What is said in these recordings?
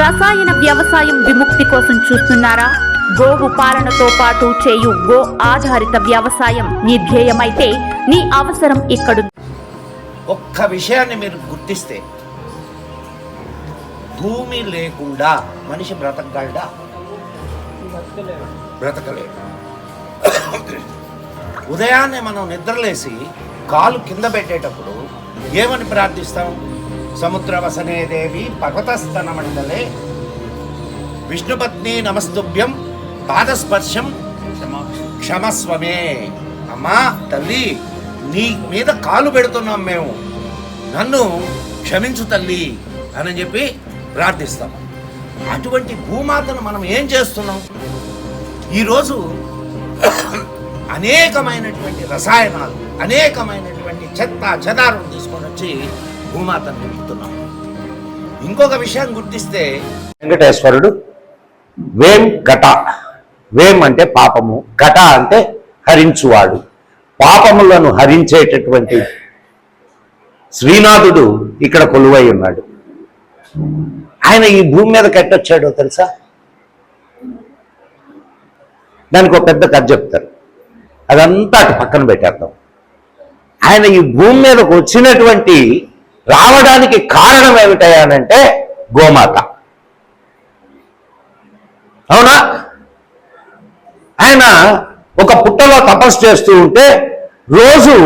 రసాయన వ్యవసాయం విముక్తి కోసం చూస్తున్నారా? గోవు పాలనతో పాటు చేయు గో ఆధారిత వ్యవసాయం మీ ధ్యేయమైతే నీ అవసరం ఇక్కడ ఒక్క విషయాన్ని మీరు గుర్తిస్తే భూమి లేకుండా మనిషి బ్రతకగలడా? బ్రతకలేడు. ఉదయాన్నే మనం నిద్రలేసి కాలు కింద పెట్టేటప్పుడు ఏమని ప్రార్థిస్తాం? సముద్రవసనే దేవి పర్వతస్తన మండలే విష్ణుపత్ని నమస్తుభ్యం పాదస్పర్శం క్షమస్వమే. అమ్మా తల్లి నీ మీద కాలు పెడుతున్నాం మేము. నన్ను క్షమించు తల్లి అని చెప్పి ప్రార్థిస్తాం. అటువంటి భూమాతను మనం ఏం చేస్తున్నాం? ఈరోజు అనేకమైనటువంటి రసాయనాలు అనేకమైనటువంటి చెత్త చెదారం తీసుకొని వచ్చి భూమాతను నింపుతున్నాం. ఇంకొక విషయం గుర్తిస్తే వెంకటేశ్వరుడు వేం ఘట. వేం అంటే పాపము ఘట అంటే హరించువాడు. పాపములను హరించేటటువంటి శ్రీనాథుడు ఇక్కడ కొలువై ఉన్నాడు. ఆయన ఈ భూమి మీద కట్టొచ్చాడో తెలుసా? దానికి ఒక పెద్ద కథ చెప్తారు. అదంతా అటు పక్కన పెట్టేద్దాం. ఆయన ఈ భూమి మీదకు వచ్చినటువంటి రావడానికి కారణం ఏమిటయానంటే గోమాత. అవునా? ఆయన ఒక పుట్టలో తపస్సు చేస్తూ ఉంటే రోజు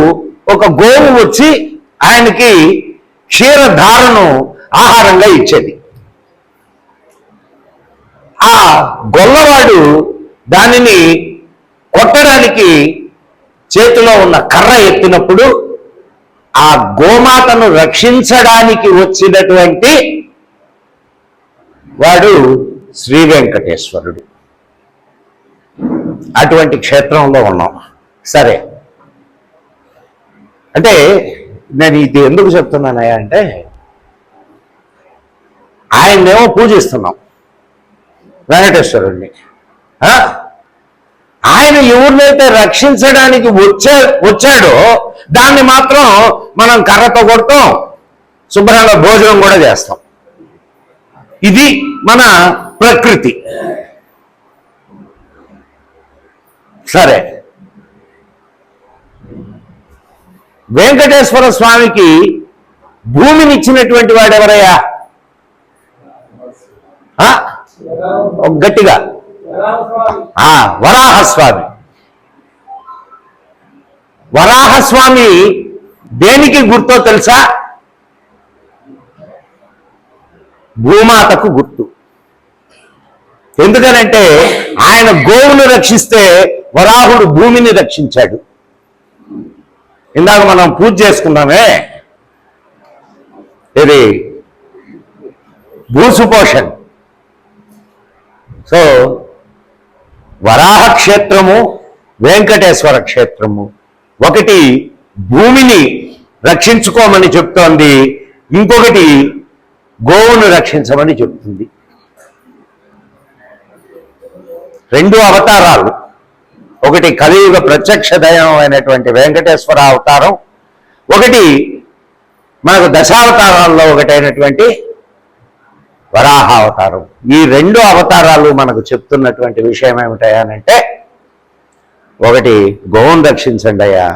ఒక గోవు వచ్చి ఆయనకి క్షీరధారను ఆహారంగా ఇచ్చేది. ఆ గొల్లవాడు దానిని కొట్టడానికి చేతిలో ఉన్న కర్ర ఎత్తినప్పుడు ఆ గోమాతను రక్షించడానికి వచ్చినటువంటి వాడు శ్రీ వెంకటేశ్వరుడు. అటువంటి క్షేత్రంలో ఉన్నాం. సరే. అంటే నేను ఇది ఎందుకు చెప్తున్నానయ్యా అంటే ఆయన్నేమో పూజిస్తున్నాం వెంకటేశ్వరుడిని ఆయన ఎవరినైతే రక్షించడానికి వచ్చే వచ్చాడో దాన్ని మాత్రం మనం కర్రతో కొడతాం శుభ్రంగా భోజనం కూడా చేస్తాం. ఇది మన ప్రకృతి. సరే. వెంకటేశ్వర స్వామికి భూమిని ఇచ్చినటువంటి వాడెవరయ్యా ఆ? గట్టిగా. వరాహస్వామి. వరాహస్వామి దేనికి గుర్తో తెలుసా? భూమాతకు గుర్తు. ఎందుకనంటే ఆయన గోవును రక్షిస్తే వరాహుడు భూమిని రక్షించాడు. ఇందాక మనం పూజ చేసుకున్నామే. ఇది భూసుపోషణ్. సో వరాహ క్షేత్రము వెంకటేశ్వర క్షేత్రము. ఒకటి భూమిని రక్షించుకోమని చెప్తోంది ఇంకొకటి గోవును రక్షించమని చెప్తుంది. రెండు అవతారాలు. ఒకటి కలియుగ ప్రత్యక్ష దయం అయినటువంటి వెంకటేశ్వర అవతారం. ఒకటి మనకు దశావతారాల్లో ఒకటైనటువంటి వరాహ అవతారం. ఈ రెండు అవతారాలు మనకు చెప్తున్నటువంటి విషయం ఏమిటయానంటే ఒకటి గోవును రక్షించండి అయ్యా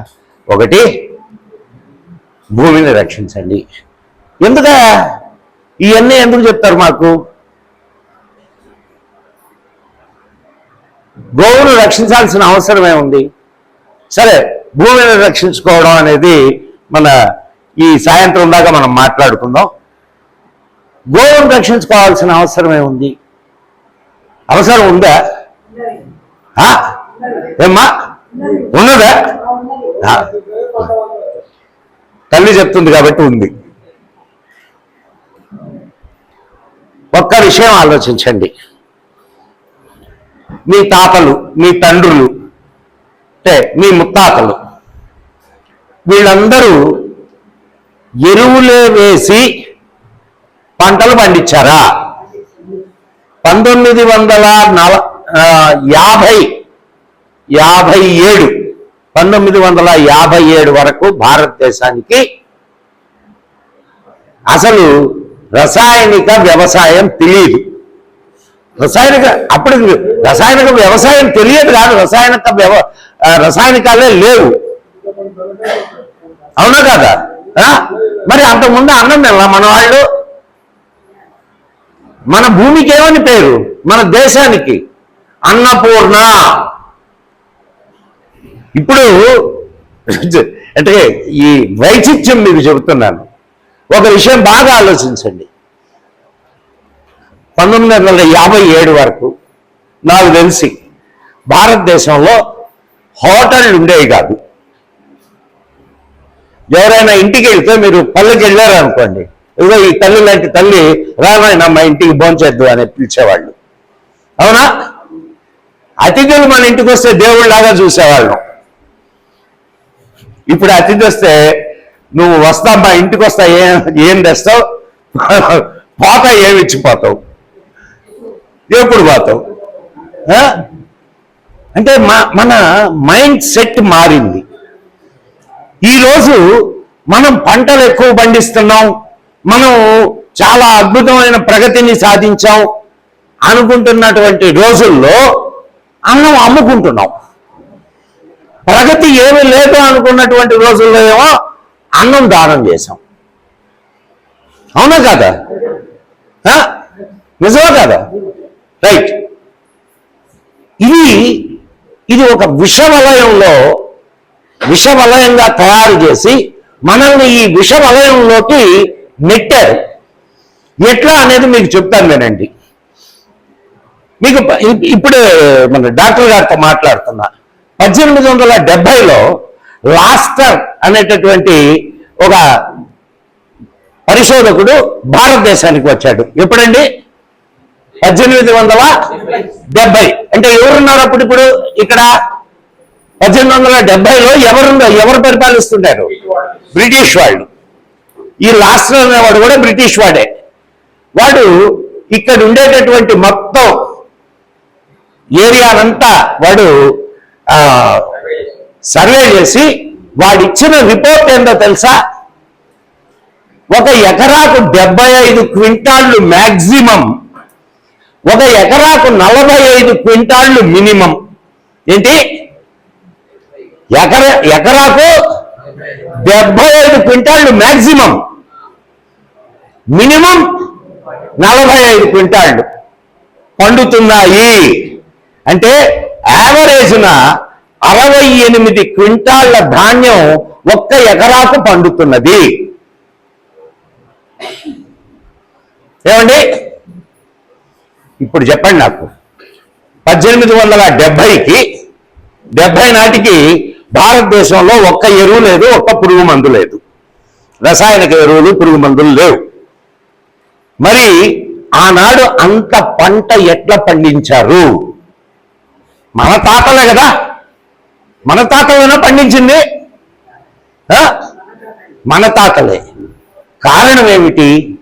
ఒకటి భూమిని రక్షించండి. ఎందుక ఇవన్నీ ఎందుకు చెప్తారు మాకు? గోవును రక్షించాల్సిన అవసరమే ఉంది. సరే భూమిని రక్షించుకోవడం అనేది మన ఈ సాయంత్రం దాకా మనం మాట్లాడుకుందాం. గోవును రక్షించుకోవాల్సిన అవసరమే ఉంది. అవసరం ఉందా? ఆ? ఏమ్మా? ఉన్నదా? తల్లి చెప్తుంది కాబట్టి ఉంది. ఒక్క విషయం ఆలోచించండి. మీ తాతలు మీ తండ్రులు అంటే మీ ముత్తాతలు వీళ్ళందరూ ఎరువులే వేసి పంటలు పండించారా? పంతొమ్మిది వందల నల ఆ, యాభై యాభై ఏడు పంతొమ్మిది వందల యాభై ఏడు వరకు భారతదేశానికి అసలు రసాయనిక వ్యవసాయం తెలియదు. రసాయనిక అప్పుడు రసాయనిక వ్యవసాయం తెలియదు కాదు రసాయనిక వ్యవ రసాయనికాలే లేవు. అవునా కదా? ఆ? మరి అంతకుముందు అన్నం తినలా మన వాళ్ళు మన భూమికి ఏమని పేరు? మన దేశానికి. అన్నపూర్ణ. ఇప్పుడు అంటే ఈ వైచిత్యం మీకు చెబుతున్నాను. ఒక విషయం బాగా ఆలోచించండి. పంతొమ్మిది వందల యాభై ఏడు వరకు నాకు తెలిసి భారతదేశంలో హోటళ్ళు ఉండేవి కాదు. ఎవరైనా ఇంటికి వెళ్తే మీరు పల్లెకి వెళ్ళారు అనుకోండి ఇదిగో ఈ తల్లి లాంటి తల్లి రానాయన మా ఇంటికి భోంచేద్దు అని పిలిచేవాళ్ళు. అవునా? అతిథులు మన ఇంటికి వస్తే దేవుళ్ళలాగా చూసేవాళ్ళం. ఇప్పుడు అతిథి వస్తే నువ్వు వస్తా మా ఇంటికి వస్తా ఏం ఏం తెస్తావు? పోతా ఏమిచ్చిపోతావు ఎప్పుడు పోతావు? ఆ? అంటే మా మన మైండ్ సెట్ మారింది. ఈరోజు మనం పంటలు ఎక్కువ పండిస్తున్నాం. మనం చాలా అద్భుతమైన ప్రగతిని సాధించాం అనుకుంటున్నటువంటి రోజుల్లో అన్నం అమ్ముకుంటున్నాం. ప్రగతి ఏమి లేదు అనుకున్నటువంటి రోజుల్లో ఏమో అన్నం దానం చేశాం. అవునా కదా? నిజమా కదా? రైట్. ఇది ఇది ఒక విషవలయంలో విషవలయంగా తయారు చేసి మనల్ని ఈ విషవలయంలోకి నెట్టారు. ఎట్లా అనేది మీకు చెప్తాను వినండి. మీకు ఇప్పుడు మన డాక్టర్ గారితో మాట్లాడుతున్నా. పద్దెనిమిది వందల డెబ్బైలో లాస్టర్ అనేటటువంటి ఒక పరిశోధకుడు భారతదేశానికి వచ్చాడు. ఎప్పుడండి? పద్దెనిమిది వందల డెబ్బై. అంటే ఎవరున్నారు అప్పుడు ఇప్పుడు ఇక్కడ? పద్దెనిమిది వందల డెబ్బైలో ఎవరున్నారు ఎవరు పరిపాలిస్తుంటారు? బ్రిటిష్ వాళ్ళు. ఈ లాస్టర్ అనేవాడు కూడా బ్రిటిష్ వాడే. వాడు ఇక్కడ ఉండేటటువంటి మొత్తం ఏరియానంతా వాడు సర్వే చేసి వాడిచ్చిన రిపోర్ట్ ఏంటో తెలుసా? ఒక ఎకరాకు డెబ్బై ఐదు క్వింటాళ్ళు మ్యాక్సిమం ఒక ఎకరాకు నలభై ఐదు క్వింటాళ్ళు మినిమం. ఏంటి? ఎకర ఎకరాకు డెబ్బై ఐదు క్వింటాళ్ళు మ్యాక్సిమం మినిమం నలభై ఐదు క్వింటాళ్ళు పండుతున్నాయి. అంటే యావరేజ్న అరవై ఎనిమిది క్వింటాళ్ళ ధాన్యం ఒక్క ఎకరాకు పండుతున్నది. ఏమండి? ఇప్పుడు చెప్పండి నాకు. పద్దెనిమిది వందల డెబ్బైకి డెబ్బై నాటికి భారతదేశంలో ఒక్క ఎరువు లేదు ఒక్క పురుగు మందు లేదు. రసాయనిక ఎరువులు పురుగు మందులు లేవు. మరి ఆనాడు అంత పంట ఎట్లా పండించారు? మన తాతలే కదా. మన తాతలైనా పండించింది? ఆ? మన తాతలే. కారణం ఏమిటి?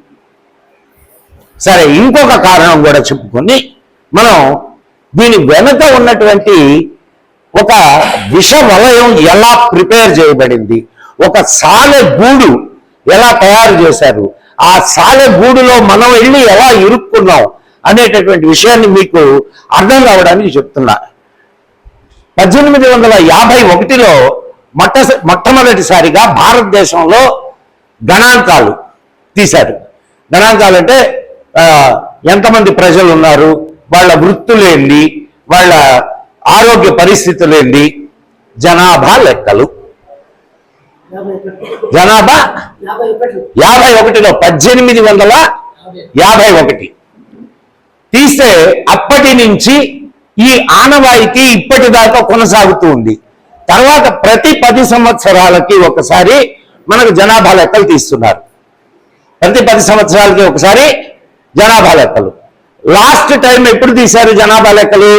సరే ఇంకొక కారణం కూడా చెప్పుకొని మనం దీని వెనుక ఉన్నటువంటి ఒక విష వలయం ఎలా ప్రిపేర్ చేయబడింది? ఒక సాలె గూడు ఎలా తయారు చేశారు? ఆ సాలెగూడులో మనం వెళ్ళి ఎలా ఇరుక్కున్నాం అనేటటువంటి విషయాన్ని మీకు అర్థం కావడానికి చెప్తున్నా. పద్దెనిమిది వందల యాభై ఒకటిలో మొట్ట మొట్టమొదటిసారిగా భారతదేశంలో గణాంకాలు తీశారు. గణాంకాలు అంటే ఎంతమంది ప్రజలు ఉన్నారు వాళ్ళ వృత్తులు వాళ్ళ ఆరోగ్య పరిస్థితులు ఏంటి జనాభా లెక్కలు. జనాభా? యాభై ఒకటిలో పద్దెనిమిది వందల యాభై ఒకటి. తీస్తే అప్పటి నుంచి ఈ ఆనవాయితీ ఇప్పటిదాకా కొనసాగుతూ ఉంది. తర్వాత ప్రతి పది సంవత్సరాలకి ఒకసారి మనకు జనాభా లెక్కలు తీస్తున్నారు. ప్రతి పది సంవత్సరాలకి ఒకసారి జనాభా లెక్కలు. లాస్ట్ టైం ఎప్పుడు తీశారు జనాభా లెక్కలు?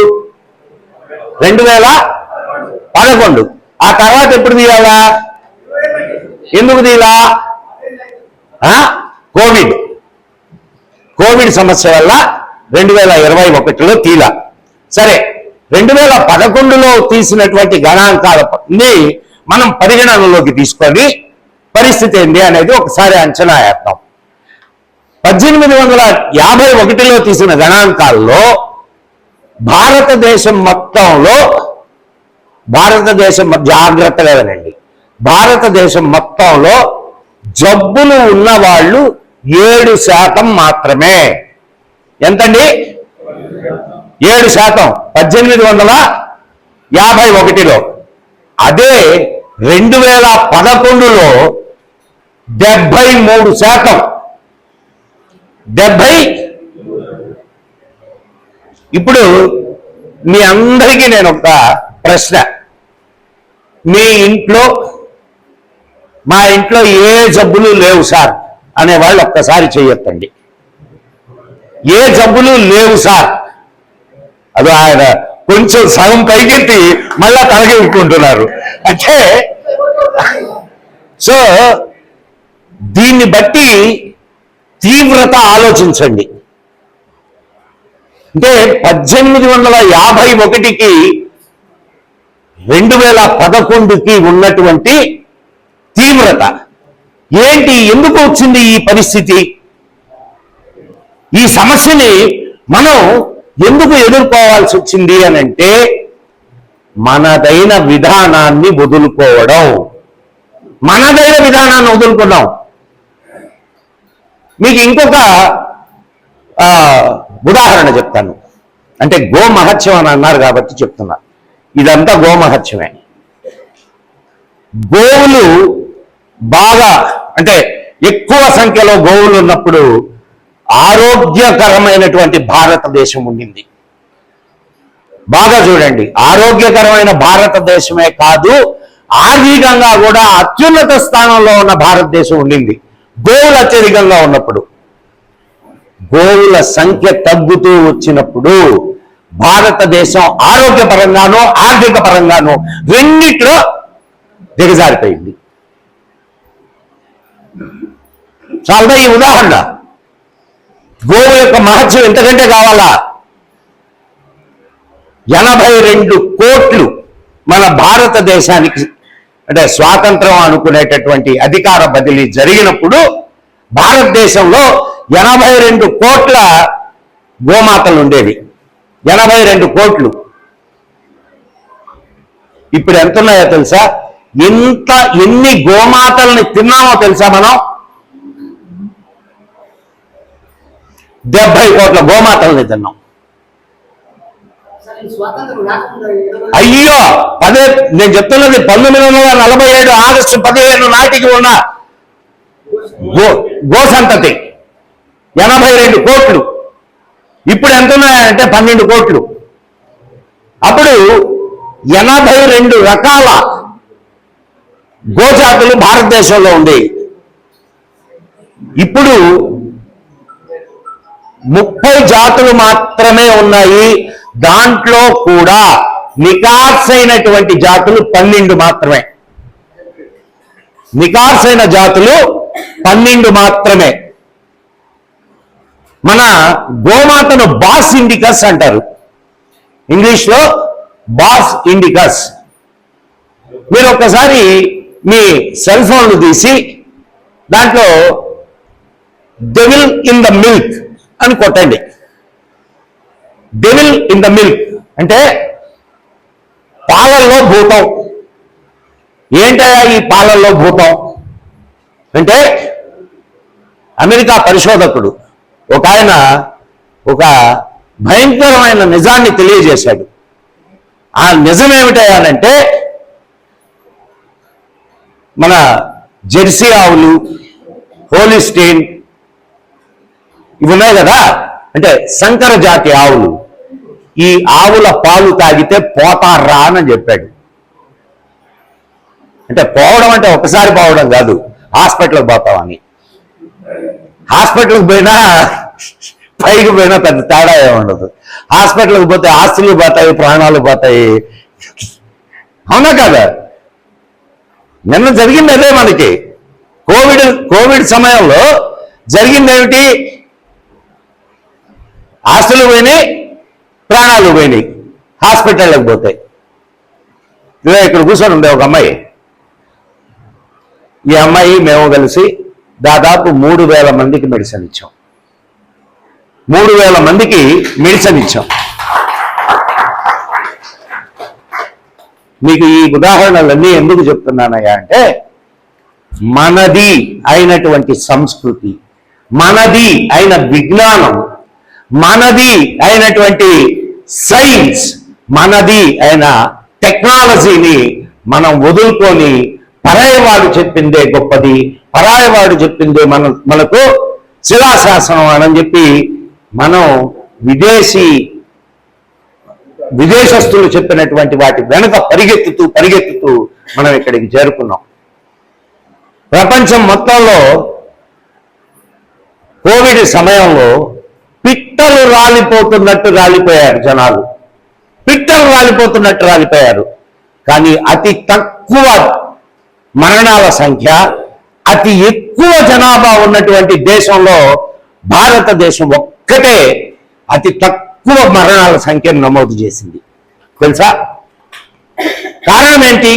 రెండు వేల పదకొండు. ఆ తర్వాత ఎప్పుడు తీయాలా? ఎందుకు దీలా? ఆ? కోవిడ్. కోవిడ్ సమస్య వల్ల రెండు వేల ఇరవై ఒకటిలో తీలా. సరే రెండు వేల పదకొండులో తీసినటువంటి గణాంకాలని మనం పరిగణనలోకి తీసుకొని పరిస్థితి ఏంటి అనేది ఒకసారి అంచనా వేద్దాం. పద్దెనిమిది వందల యాభై ఒకటిలో తీసిన గణాంకాల్లో భారతదేశం మొత్తంలో భారతదేశం జాగ్రత్తగా వినండి. భారతదేశం మొత్తంలో జబ్బులు ఉన్నవాళ్ళు ఏడు శాతం మాత్రమే. ఎంతండి? ఏడు శాతం. పద్దెనిమిది వందల యాభై ఒకటిలో. అదే రెండు వేల పదకొండులో డెబ్బై మూడు శాతం. డెబ్బై ఇప్పుడు మీ అందరికీ నేను ఒక ప్రశ్న. మీ ఇంట్లో మా ఇంట్లో ఏ జబ్బులు లేవు సార్ అనే వాళ్ళు ఒక్కసారి చేయొద్దండి. ఏ జబ్బులు లేవు సార్. అది ఆయన కొంచెం సగం పైకెత్తి మళ్ళా తలకి అంటే సో దీన్ని బట్టి తీవ్రత ఆలోచించండి. అంటే పద్దెనిమిది వందల యాభై ఒకటికి రెండు వేల పదకొండుకి ఉన్నటువంటి తీవ్రత. ఏంటి? ఎందుకు వచ్చింది ఈ పరిస్థితి? ఈ సమస్యని మనం ఎందుకు ఎదుర్కోవాల్సి వచ్చింది అని అంటే మనదైన విధానాన్ని వదులుకోవడం. మనదైన విధానాన్ని వదులుకున్నాం. మీకు ఇంకొక ఆ, ఉదాహరణ చెప్తాను. అంటే గోమహత్యం అని అన్నారు కాబట్టి చెప్తున్నా. ఇదంతా గోమహత్యమే. గోవులు బాగా అంటే ఎక్కువ సంఖ్యలో గోవులు ఉన్నప్పుడు ఆరోగ్యకరమైనటువంటి భారతదేశం ఉండింది. బాగా చూడండి ఆరోగ్యకరమైన భారతదేశమే కాదు ఆర్థికంగా కూడా అత్యున్నత స్థానంలో ఉన్న భారతదేశం ఉండింది. గోవులు అత్యధికంగా ఉన్నప్పుడు. గోవుల సంఖ్య తగ్గుతూ వచ్చినప్పుడు భారతదేశం ఆరోగ్యపరంగానూ ఆర్థిక పరంగానూ రెండిట్లో దిగజారిపోయింది. చాలా ఈ ఉదాహరణ. గోవు యొక్క మహత్యం ఎంతకంటే కావాలా? ఎనభై రెండు కోట్లు మన భారతదేశానికి అంటే స్వాతంత్రం అనుకునేటటువంటి అధికార బదిలీ జరిగినప్పుడు భారతదేశంలో ఎనభై రెండు కోట్ల గోమాతలు ఉండేవి. ఎనభై రెండు కోట్లు. ఇప్పుడు ఎంత ఉన్నాయో తెలుసా? ఎంత ఎన్ని గోమాతల్ని తిన్నామో తెలుసా మనం? డెబ్బై కోట్ల గోమాతల్ని తిన్నాం. అయ్యో పదే నేను చెప్తున్నది పంతొమ్మిది వందల నలభై ఏడు ఆగస్టు పదిహేను నాటికి ఉన్న గో గోసంతతి ఎనభై రెండు కోట్లు. ఇప్పుడు ఎంత ఉన్నాయంటే పన్నెండు కోట్లు. అప్పుడు ఎనభై రెండు రకాల గోజాతులు భారతదేశంలో ఉండేవి ఇప్పుడు ముప్పై జాతులు మాత్రమే ఉన్నాయి. దాంట్లో కూడా నికార్స్ అయినటువంటి జాతులు పన్నెండు మాత్రమే. నికార్స్ అయిన జాతులు పన్నెండు మాత్రమే. మన గోమాతను బాస్ ఇండికస్ అంటారు. ఇంగ్లీష్లో బాస్ ఇండికస్. మీరు ఒక్కసారి మీ సెల్ ఫోన్లు తీసి దాంట్లో డెవిల్ ఇన్ ద మిల్క్ అని కొట్టండి. డెవిల్ ఇన్ ద మిల్క్ అంటే పాలల్లో భూతం. ఏంటయ్యా ఈ పాలల్లో భూతం? అంటే అమెరికా పరిశోధకుడు ఒక ఆయన ఒక భయంకరమైన నిజాన్ని తెలియజేశాడు. ఆ నిజం ఏమిటయ్యానంటే మన జెర్సీ ఆవులు హోలిస్టీన్ ఇవి ఉన్నాయి కదా? అంటే సంకర జాతి ఆవులు. ఈ ఆవుల పాలు తాగితే పోతారా అని చెప్పాడు. అంటే పోవడం అంటే ఒకసారి పోవడం కాదు హాస్పిటల్కి పోతామని హాస్పిటల్కి పోయినా పైకి పోయినా పెద్ద తేడా ఏముండదు ఉండదు. హాస్పిటల్కి పోతే ఆస్తులు పోతాయి ప్రాణాలు పోతాయి. అవునా కదా? నిన్న జరిగింది అదే మనకి. కోవిడ్ కోవిడ్ సమయంలో జరిగింది ఏమిటి? ఆస్తులు పోయినాయి ప్రాణాలు పోయినాయి హాస్పిటల్కి పోతాయి. ఇదే ఇక్కడ కూర్చొని ఉండే ఒక అమ్మాయి. ఈ అమ్మాయి మేము కలిసి దాదాపు మూడు వేల మందికి మెడిసిన్ ఇచ్చాం. మూడు వేల మందికి మెడిసిన్ ఇచ్చాం. మీకు ఈ ఉదాహరణలన్నీ ఎందుకు చెప్తున్నానయ్యా అంటే మనది అయినటువంటి సంస్కృతి మనది అయిన విజ్ఞానం మనది అయినటువంటి సైన్స్ మనది అయిన టెక్నాలజీని మనం వదులుకొని పరాయవాడు చెప్పిందే గొప్పది. పరాయవాడు చెప్పిందే మన మనకు శిలాశాసనం అని చెప్పి మనం విదేశీ విదేశస్తులు చెప్పినటువంటి వాటి వెనుక పరిగెత్తుతూ పరిగెత్తుతూ మనం ఇక్కడికి చేరుకున్నాం. ప్రపంచం మొత్తంలో కోవిడ్ సమయంలో పిట్టలు రాలిపోతున్నట్టు రాలిపోయారు జనాలు. పిట్టలు రాలిపోతున్నట్టు రాలిపోయారు. కానీ అతి తక్కువ మరణాల సంఖ్య అతి ఎక్కువ జనాభా ఉన్నటువంటి దేశంలో భారతదేశం ఒక్కటే అతి తక్కువ మరణాల సంఖ్యను నమోదు చేసింది. తెలుసా? కారణం ఏంటి?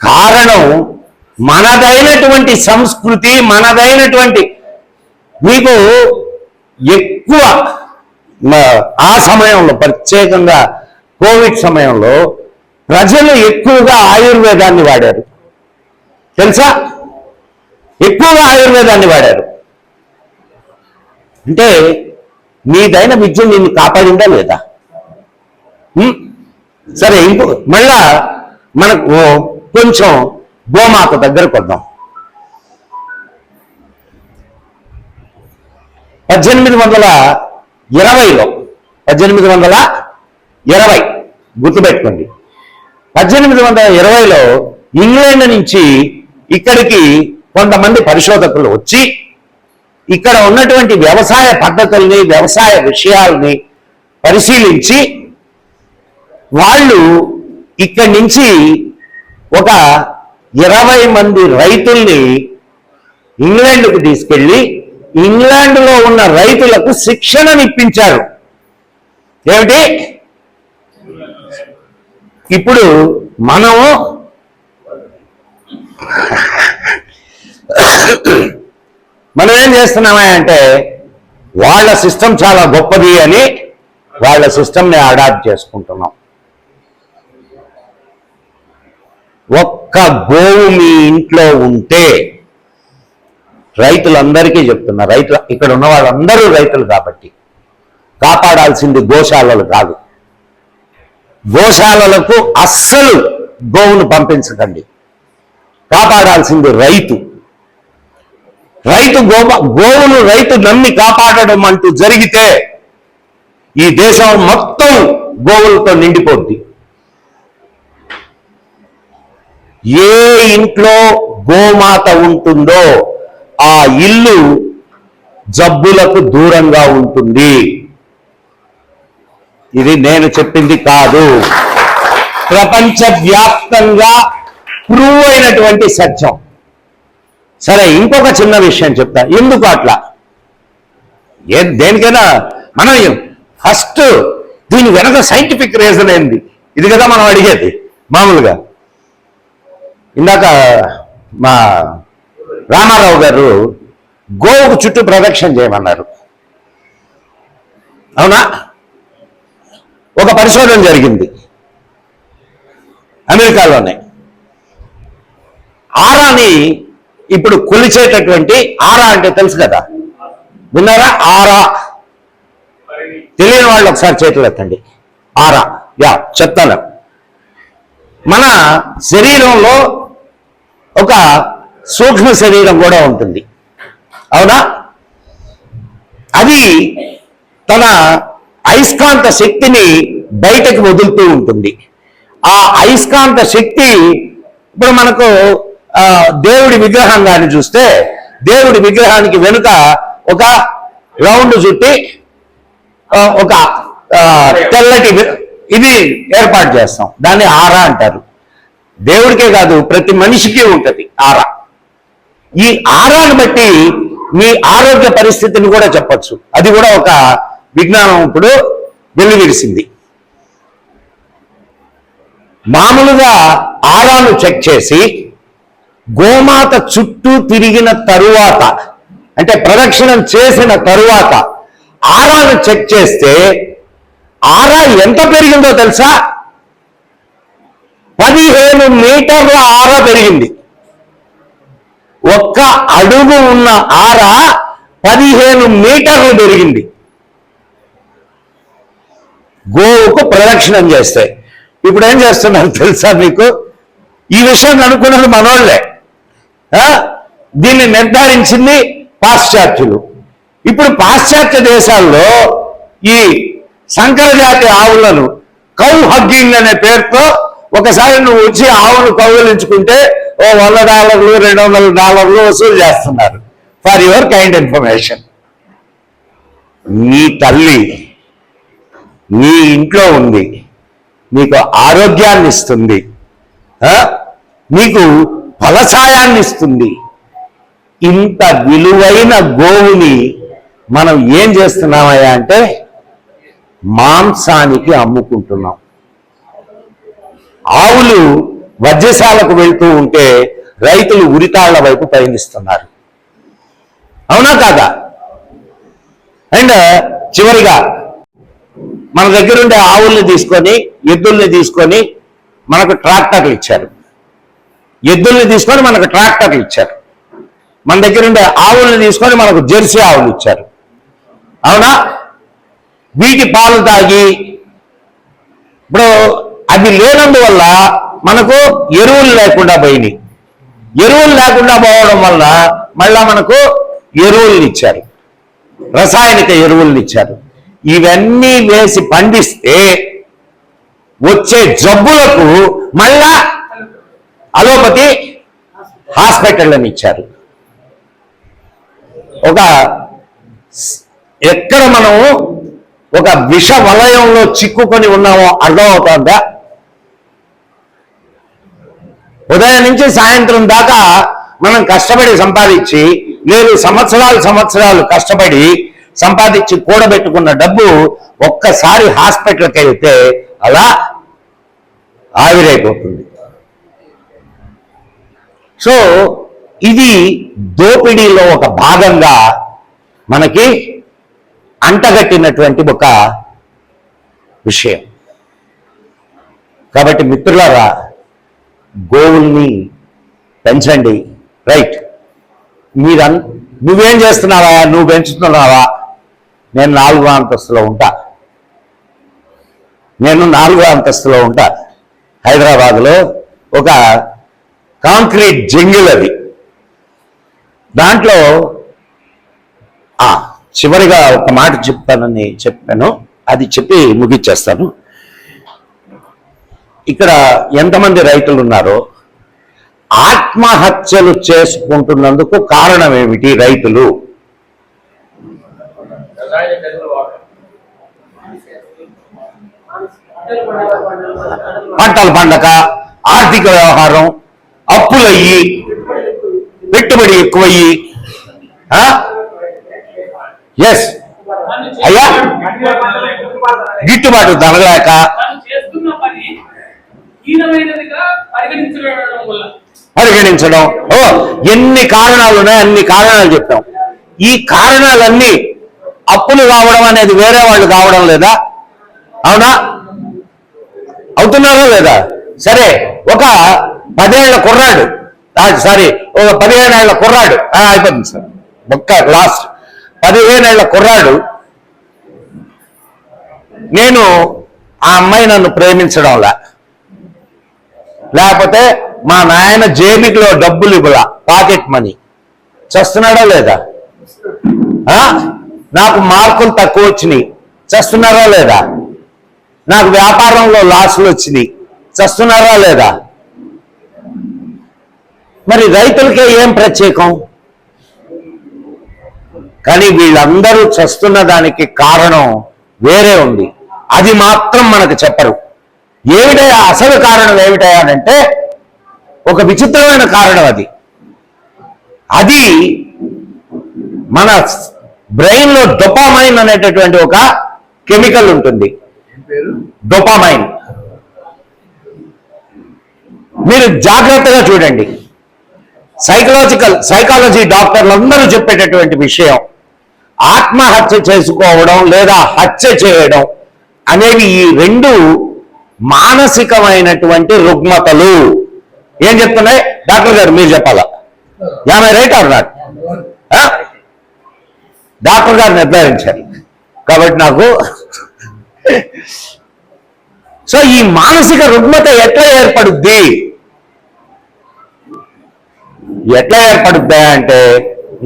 కారణం మనదైనటువంటి సంస్కృతి మనదైనటువంటి మీకు ఎక్కువ ఆ సమయంలో ప్రత్యేకంగా కోవిడ్ సమయంలో ప్రజలు ఎక్కువగా ఆయుర్వేదాన్ని వాడారు. తెలుసా? ఎక్కువగా ఆయుర్వేదాన్ని వాడారు. అంటే నీదైన విద్య నిన్ను కాపాడిందా లేదా? సరే ఇంకో మళ్ళా మనకు కొంచెం గోమాత దగ్గరకు వద్దాం. పద్దెనిమిది వందల ఇరవైలో పద్దెనిమిది వందల ఇరవై గుర్తుపెట్టుకోండి. పద్దెనిమిది వందల ఇరవైలో ఇంగ్లాండ్ నుంచి ఇక్కడికి కొంతమంది పరిశోధకులు వచ్చి ఇక్కడ ఉన్నటువంటి వ్యవసాయ పద్ధతుల్ని వ్యవసాయ విషయాల్ని పరిశీలించి వాళ్ళు ఇక్కడి నుంచి ఒక ఇరవై మంది రైతుల్ని ఇంగ్లాండ్కు తీసుకెళ్ళి ఇంగ్లాండ్లో ఉన్న రైతులకు శిక్షణనిప్పించారు. ఏమిటి? ఇప్పుడు మనము మనం ఏం చేస్తున్నామా అంటే వాళ్ళ సిస్టమ్ చాలా గొప్పది అని వాళ్ళ సిస్టమ్ని అడాప్ట్ చేసుకుంటున్నాం. ఒక్క గోవు మీ ఇంట్లో ఉంటే రైతులందరికీ చెప్తున్నా రైతులు ఇక్కడ ఉన్న వాళ్ళందరూ రైతులు కాబట్టి కాపాడాల్సింది గోశాలలు కాదు. గోశాలలకు అస్సలు గోవును పంపించకండి. కాపాడాల్సింది రైతు. రైతు గో గోవును రైతు నమ్మి కాపాడడం అంటూ జరిగితే ఈ దేశం మొత్తం గోవులతో నిండిపోద్ది. ఏ ఇంట్లో గోమాత ఉంటుందో ఆ ఇల్లు జబ్బులకు దూరంగా ఉంటుంది. ఇది నేను చెప్పింది కాదు. ప్రపంచ వ్యాప్తంగా ప్రూవ్ అయినటువంటి సత్యం. సరే ఇంకొక చిన్న విషయం చెప్తా. ఎందుకు అట్లా? ఏ దేనికైనా మనం ఫస్ట్ దీని వెనక సైంటిఫిక్ రీజన్ ఏంది? ఇది కదా మనం అడిగేది మామూలుగా. ఇందాక మా రామారావు గారు గోవుకు చుట్టూ ప్రదక్షిణ చేయమన్నారు. అవునా? ఒక పరిశోధన జరిగింది. అమెరికాలోనే. ఆరాని ఇప్పుడు కొలిచేటటువంటి ఆరా అంటే తెలుసు కదా? విన్నారా? ఆరా. తెలియని వాళ్ళు ఒకసారి చేతులు ఎత్తండి. ఆరా. యా చెప్తాను. మన శరీరంలో ఒక సూక్ష్మ శరీరం కూడా ఉంటుంది. అవునా? అది తన అయస్కాంత శక్తిని బయటకు వదులుతూ ఉంటుంది. ఆ అయస్కాంత శక్తి ఇప్పుడు మనకు దేవుడి విగ్రహం కానీ చూస్తే దేవుడి విగ్రహానికి వెనుక ఒక రౌండ్ చుట్టి ఒక తెల్లటి ఇది ఏర్పాటు చేస్తాం. దాన్ని ఆరా అంటారు. దేవుడికే కాదు ప్రతి మనిషికి ఉంటుంది ఆరా. ఈ ఆరాను బట్టి మీ ఆరోగ్య పరిస్థితిని కూడా చెప్పొచ్చు. అది కూడా ఒక విజ్ఞానం ఇప్పుడు వెలువరిసింది. మామూలుగా ఆరాను చెక్ చేసి గోమాత చుట్టూ తిరిగిన తరువాత అంటే ప్రదక్షిణం చేసిన తరువాత ఆరాను చెక్ చేస్తే ఆరా ఎంత పెరిగిందో తెలుసా? పదిహేను మీటర్ల ఆర పెరిగింది. ఒక్క అడుగు ఉన్న ఆర పదిహేను మీటర్లు పెరిగింది. గోవుకు ప్రదక్షిణం చేస్తాయి ఇప్పుడు ఏం చేస్తున్నారు తెలుసా మీకు? ఈ విషయం అనుకున్నది మనోళ్ళే దీన్ని నిర్ధారించింది పాశ్చాత్యులు. ఇప్పుడు పాశ్చాత్య దేశాల్లో ఈ సంకరజాతి ఆవులను కౌ హగ్గింగ్ అనే పేరుతో ఒకసారి నువ్వు వచ్చి ఆవును కౌగిలించుకుంటే ఓ వంద డాలర్లు రెండు వందల డాలర్లు వసూలు చేస్తున్నారు. ఫర్ యువర్ కైండ్ ఇన్ఫర్మేషన్ నీ తల్లి నీ ఇంట్లో ఉంది. నీకు ఆరోగ్యాన్ని ఇస్తుంది. నీకు ఫలసాయాన్ని ఇస్తుంది. ఇంత విలువైన గోవుని మనం ఏం చేస్తున్నామయ్యా అంటే మాంసానికి అమ్ముకుంటున్నాం. ఆవులు వజ్రశాలకు వెళ్తూ ఉంటే రైతులు ఉరితాళ్ళ వైపు పయనిస్తున్నారు. అవునా కాదా? అండ్ చివరిగా మన దగ్గర ఉండే ఆవుల్ని తీసుకొని ఎద్దుల్ని తీసుకొని మనకు ట్రాక్టర్లు ఇచ్చారు. ఎద్దుల్ని తీసుకొని మనకు ట్రాక్టర్లు ఇచ్చారు. మన దగ్గర ఉండే ఆవుల్ని తీసుకొని మనకు జెర్సీ ఆవులు ఇచ్చారు. అవునా? వీటి పాలు తాగి ఇప్పుడు అది లేనందువల్ల మనకు ఎరువులు లేకుండా పోయినాయి. ఎరువులు లేకుండా పోవడం వల్ల మళ్ళా మనకు ఎరువులు ఇచ్చారు. రసాయనిక ఎరువులను ఇచ్చారు. ఇవన్నీ వేసి పండిస్తే వచ్చే జబ్బులకు మళ్ళా అలోపతి హాస్పిటళ్ళని ఇచ్చారు. ఒక ఎక్కడ మనము ఒక విష వలయంలో చిక్కుకొని ఉన్నామో అర్థమవుతోందా? ఉదయం నుంచి సాయంత్రం దాకా మనం కష్టపడి సంపాదించి లేదు సంవత్సరాలు సంవత్సరాలు కష్టపడి సంపాదించి కూడబెట్టుకున్న డబ్బు ఒక్కసారి హాస్పిటల్కి వెళ్తే అలా ఆవిరైపోతుంది. సో ఇది దోపిడీలో ఒక భాగంగా మనకి అంటగట్టినటువంటి ఒక విషయం. కాబట్టి మిత్రులారా గోవుల్ని పెంచండి. రైట్. మీరన్ నువ్వేం చేస్తున్నావా? నువ్వు పెంచుతున్నావా? నేను నాలుగో అంతస్తులో ఉంటా. నేను నాలుగో అంతస్తులో ఉంటా. హైదరాబాద్లో ఒక కాంక్రీట్ జంగిల్ అది. దాంట్లో చివరిగా ఒక మాట చెప్తానని చెప్పాను. అది చెప్పి ముగిచ్చేస్తాను. ఇక్కడ ఎంతమంది రైతులు ఉన్నారో ఆత్మహత్యలు చేసుకుంటున్నందుకు కారణం ఏమిటి రైతులు? పంటలు పండక ఆర్థిక వ్యవహారం అప్పులయ్యి పెట్టుబడి ఎక్కువయ్యి ఎస్ అయ్యా? గిట్టుబాటు ధరలేక మనం చేస్తున్న పని హీనమైనదిగా పరిగణించడం. ఓ ఎన్ని కారణాలు ఉన్నాయి అన్ని కారణాలు చెప్తాం ఈ కారణాలన్నీ అప్పులు కావడం అనేది వేరే వాళ్ళు కావడం లేదా? అవునా? అవుతున్నారా లేదా? సరే ఒక పదేళ్ళ కుర్రాడు. సారీ ఒక పదిహేనేళ్ళ కుర్రాడు. అయిపోతుంది సార్. ఒక్క లాస్ట్. పదిహేనేళ్ళ కుర్రాడు. నేను ఆ అమ్మాయి నన్ను ప్రేమించడంలా. లేకపోతే మా నాయన జేబిలో డబ్బులు ఇవ్వలా పాకెట్ మనీ చేస్తున్నాడా లేదా? నాకు మార్కులు తక్కువ వచ్చినాయి. చేస్తున్నారా లేదా? నాకు వ్యాపారంలో లాసులు వచ్చినాయి. చస్తున్నారా లేదా? మరి రైతులకే ఏం ప్రత్యేకం? కానీ వీళ్ళందరూ చస్తున్న దానికి కారణం వేరే ఉంది. అది మాత్రం మనకు చెప్పరు. ఏమిటయా అసలు కారణం ఏమిటయానంటే ఒక విచిత్రమైన కారణం అది. అది మన బ్రెయిన్లో డొపామైన్ అనేటటువంటి ఒక కెమికల్ ఉంటుంది. డొపామైన్. మీరు జాగ్రత్తగా చూడండి. సైకలాజికల్ సైకాలజీ డాక్టర్లు అందరూ చెప్పేటటువంటి విషయం ఆత్మహత్య చేసుకోవడం లేదా హత్య చేయడం అనేవి ఈ రెండు మానసికమైనటువంటి రుగ్మతలు. ఏం చెప్తున్నాయి? డాక్టర్ గారు మీరు చెప్పాలా? Am I right or not doctor గారు నిర్ధారించారు. కాబట్టి నాకు సో ఈ మానసిక రుగ్మత ఎట్లా ఏర్పడుద్ది? ఎట్లా ఏర్పడుద్దా అంటే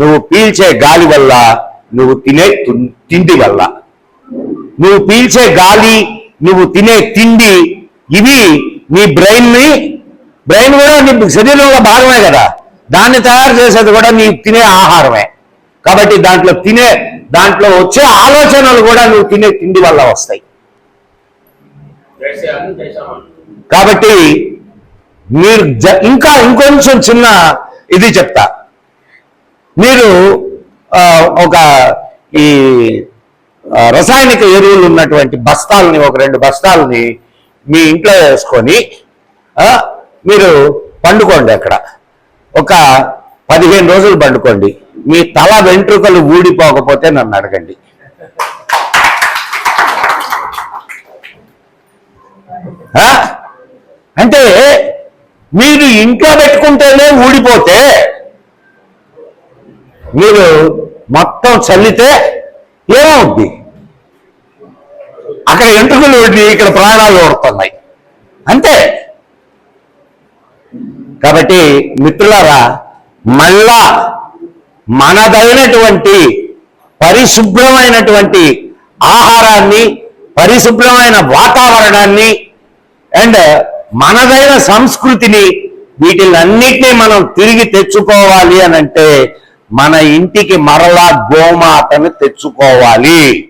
నువ్వు పీల్చే గాలి వల్ల నువ్వు తినే తిండి వల్ల. నువ్వు పీల్చే గాలి నువ్వు తినే తిండి ఇవి నీ బ్రెయిన్ని బ్రెయిన్ కూడా నీ శరీరంలో భాగమే కదా. దాన్ని తయారు చేసేది కూడా నీ తినే ఆహారమే. కాబట్టి దాంట్లో తినే దాంట్లో వచ్చే ఆలోచనలు కూడా నువ్వు తినే తిండి వల్ల వస్తాయి. కాబట్టి మీరు జ- ఇంకా ఇంకొంచెం చిన్న ఇది చెప్తా. మీరు ఒక ఈ రసాయనిక ఎరువులు ఉన్నటువంటి బస్తాలని ఒక రెండు బస్తాలని మీ ఇంట్లో వేసుకొని మీరు పండుకోండి అక్కడ. ఒక పదిహేను రోజులు పండుకోండి. మీ తల వెంట్రుకలు ఊడిపోకపోతే నన్ను అడగండి. అంటే మీరు ఇంట్లో పెట్టుకుంటేనే ఊడిపోతే మీరు మొత్తం చల్లితే ఏమవుద్ది? అక్కడ ఎంట్రుకలు ఊడి ఇక్కడ ప్రాణాలు ఓడుతున్నాయి. అంతే. కాబట్టి మిత్రులారా మళ్ళా మనదైనటువంటి పరిశుభ్రమైనటువంటి ఆహారాన్ని పరిశుభ్రమైన వాతావరణాన్ని అండ్ మనదైన సంస్కృతిని వీటిలన్నిటినీ మనం తిరిగి తెచ్చుకోవాలి అని అంటే మన ఇంటికి మరలా గోమాతను తెచ్చుకోవాలి.